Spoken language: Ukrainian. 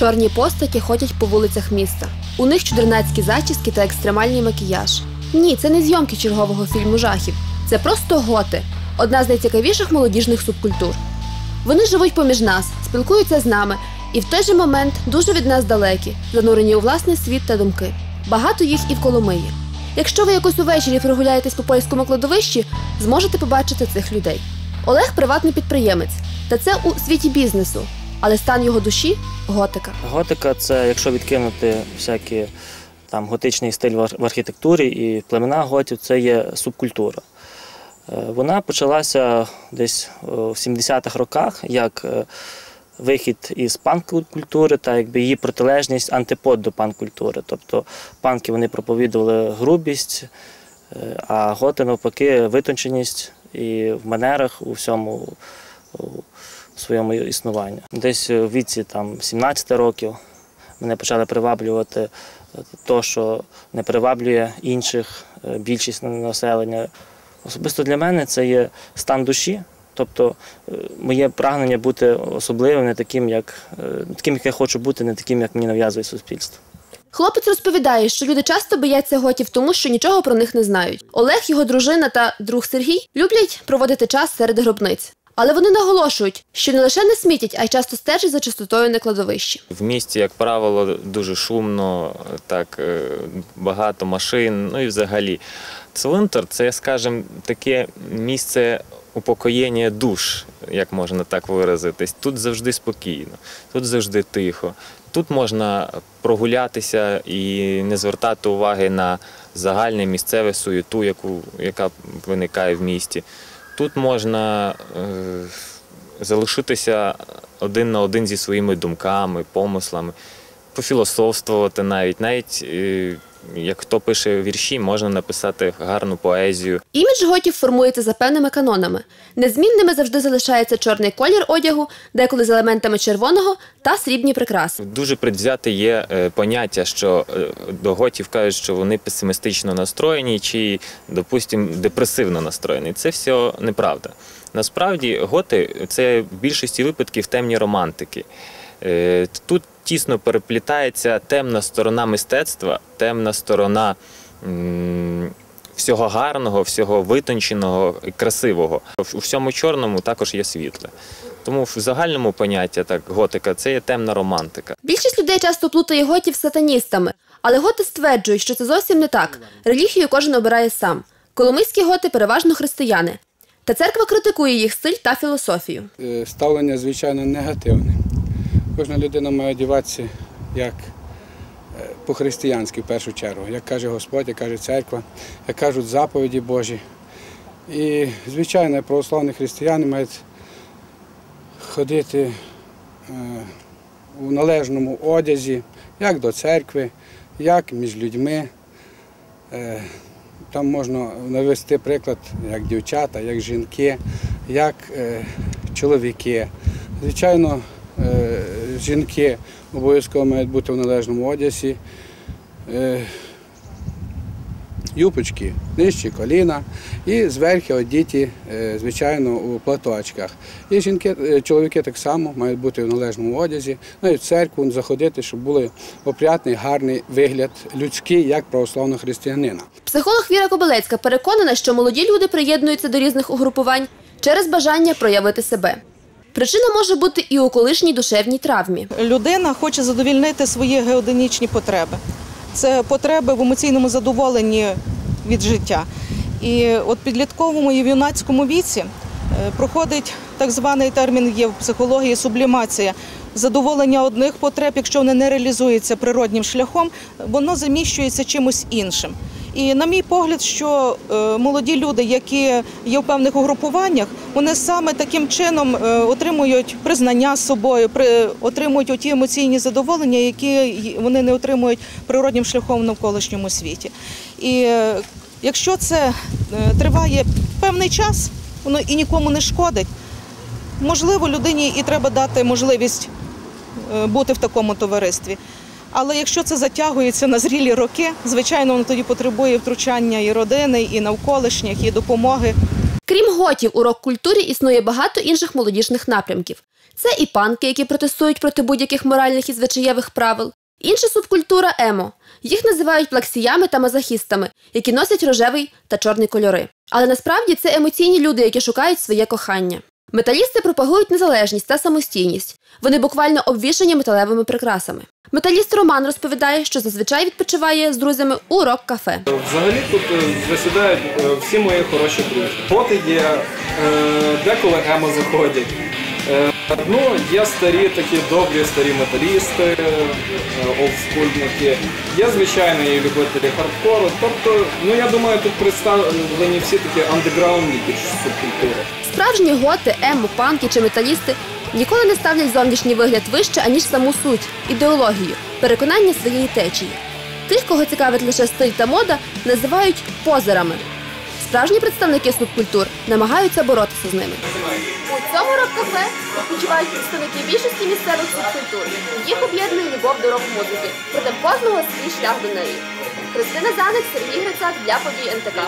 Чорні постаті ходять по вулицях міста. У них чудернацькі зачіски та екстремальний макіяж. Ні, це не зйомки чергового фільму жахів. Це просто готи, одна з найцікавіших молодіжних субкультур. Вони живуть поміж нас, спілкуються з нами і в той же момент дуже від нас далекі, занурені у власний світ та думки. Багато їх і в Коломиї. Якщо ви якось увечері прогуляєтесь по польському кладовищі, зможете побачити цих людей. Олег приватний підприємець, та це у світі бізнесу, але стан його душі готика. Готика це, якщо відкинути всякі там готичний стиль в архітектурі і племена готів, це є субкультура. Е, Вона почалася десь в 70-х роках як е, вихід із панк-культури та якби її протилежність антипод до панк-культури. Тобто панки вони проповідували грубість, е, а готи навпаки витонченість і в манерах у всьому у своєму існуванні. Десь у віці там 17 років мене почали приваблювати те, що не приваблює інших, е, більшість населення. Особисто для мене це є стан душі. Тобто е, моє прагнення бути особливим, не таким, як е, таким, як я хочу бути, не таким, як мені нав'язує суспільство. Хлопець розповідає, що люди часто бояться готів, тому що нічого про них не знають. Олег, його дружина та друг Сергій люблять проводити час серед гробниць. Але вони наголошують, що не лише не смітять, а й часто стежать за чистотою на кладовищі. В місті, як правило, дуже шумно, так е, багато машин. Ну і взагалі, цвинтар це, скажімо, таке місце упокоєння душ, як можна так виразитись. Тут завжди спокійно, тут завжди тихо. Тут можна прогулятися і не звертати уваги на загальне місцеве суєту, яку, яка виникає в місті. Тут можна е, залишитися один на один зі своїми думками, помислами, пофілософствувати навіть. Навіть е, як хто пише вірші, можна написати гарну поезію. Імідж готів формується за певними канонами. Незмінними завжди залишається чорний колір одягу, деколи з елементами червоного та срібні прикраси. Дуже предвзяте є е, поняття, що е, до готів кажуть, що вони песимістично настроєні чи, допустимо, депресивно настроєні. Це все неправда. Насправді, готи це в більшості випадків темні романтики. Тут тісно переплітається темна сторона мистецтва, темна сторона м, всього гарного, всього витонченого і красивого. У всьому чорному також є світле. Тому в загальному поняття так готика це є темна романтика. Більшість людей часто плутає готів з сатаністами, але готи стверджують, що це зовсім не так. Релігію кожен обирає сам. Коломийські готи переважно християни. Та церква критикує їх стиль та філософію. Е, ставлення, звичайно, негативне. Кожна людина має одягатися як е, по-християнськи в першу чергу, як каже Господь, як каже церква, як кажуть заповіді Божі. І, звичайно, православні християни мають ходити е, у належному одязі, як до церкви, як між людьми. Е, Там можна навести приклад, як дівчата, як жінки, як чоловіки. Звичайно, жінки обов'язково мають бути в належному одязі. Е, Юпочки нижче коліна і зверху одіті, е, звичайно, у платочках. І жінки, е, чоловіки так само мають бути в належному одязі, навіть в церкву заходити, щоб був опрятний, гарний вигляд людський, як православного християнина. Психолог Віра Кобилецька переконана, що молоді люди приєднуються до різних угрупувань через бажання проявити себе. Причина може бути і у колишній душевній травмі. людина хоче задовільнити свої геодинічні потреби. Це потреби в емоційному задоволенні від життя. І от підлітковому і в юнацькому віці е, проходить так званий термін є в психології сублімація. Задоволення одних потреб, якщо вони не реалізуються природнім шляхом, воно заміщується чимось іншим. І на мій погляд, що е, молоді люди, які є в певних угрупуваннях, вони саме таким чином е, отримують признання з собою, отримують оті емоційні задоволення, які вони не отримують природнім шляхом в навколишньому світі. І е, якщо це триває певний час, воно і нікому не шкодить. Можливо, людині і треба дати можливість бути в такому товаристві. Але якщо це затягується на зрілі роки, звичайно, воно тоді потребує втручання і родини, і навколишніх, і допомоги. Крім готів, у рок-культурі існує багато інших молодіжних напрямків. Це і панки, які протестують проти будь-яких моральних і звичаєвих правил. Інша субкультура емо. Їх називають плаксіями та мазохістами, які носять рожевий та чорний кольори. Але насправді це емоційні люди, які шукають своє кохання. Металісти пропагують незалежність та самостійність. Вони буквально обвішані металевими прикрасами. Металіст Роман розповідає, що зазвичай відпочиває з друзями у рок-кафе. Взагалі тут е, засідають е, всі мої хороші друзі. Боти є, е, деколи емо заходять. Ну, є старі такі добрі старі металісти, е, олдскульники. Є, звичайно, і любителі хардкору. Тобто, ну я думаю, тут представлені всі такі андеграундні субкультури. Справжні готи, емо, панки чи металісти ніколи не ставлять зовнішній вигляд вище, аніж саму суть, ідеологію, переконання своєї течії. Тих, кого цікавить лише стиль та мода, називають позерами. Справжні представники субкультур намагаються боротися з ними. У цьому рок-кафе відпочивають представники більшості місцевих субкультур. Їх об'єднує любов до рок-музики, проте кожного свій шлях до неї. Христина Заник, Сергій Грицак для подій НТК.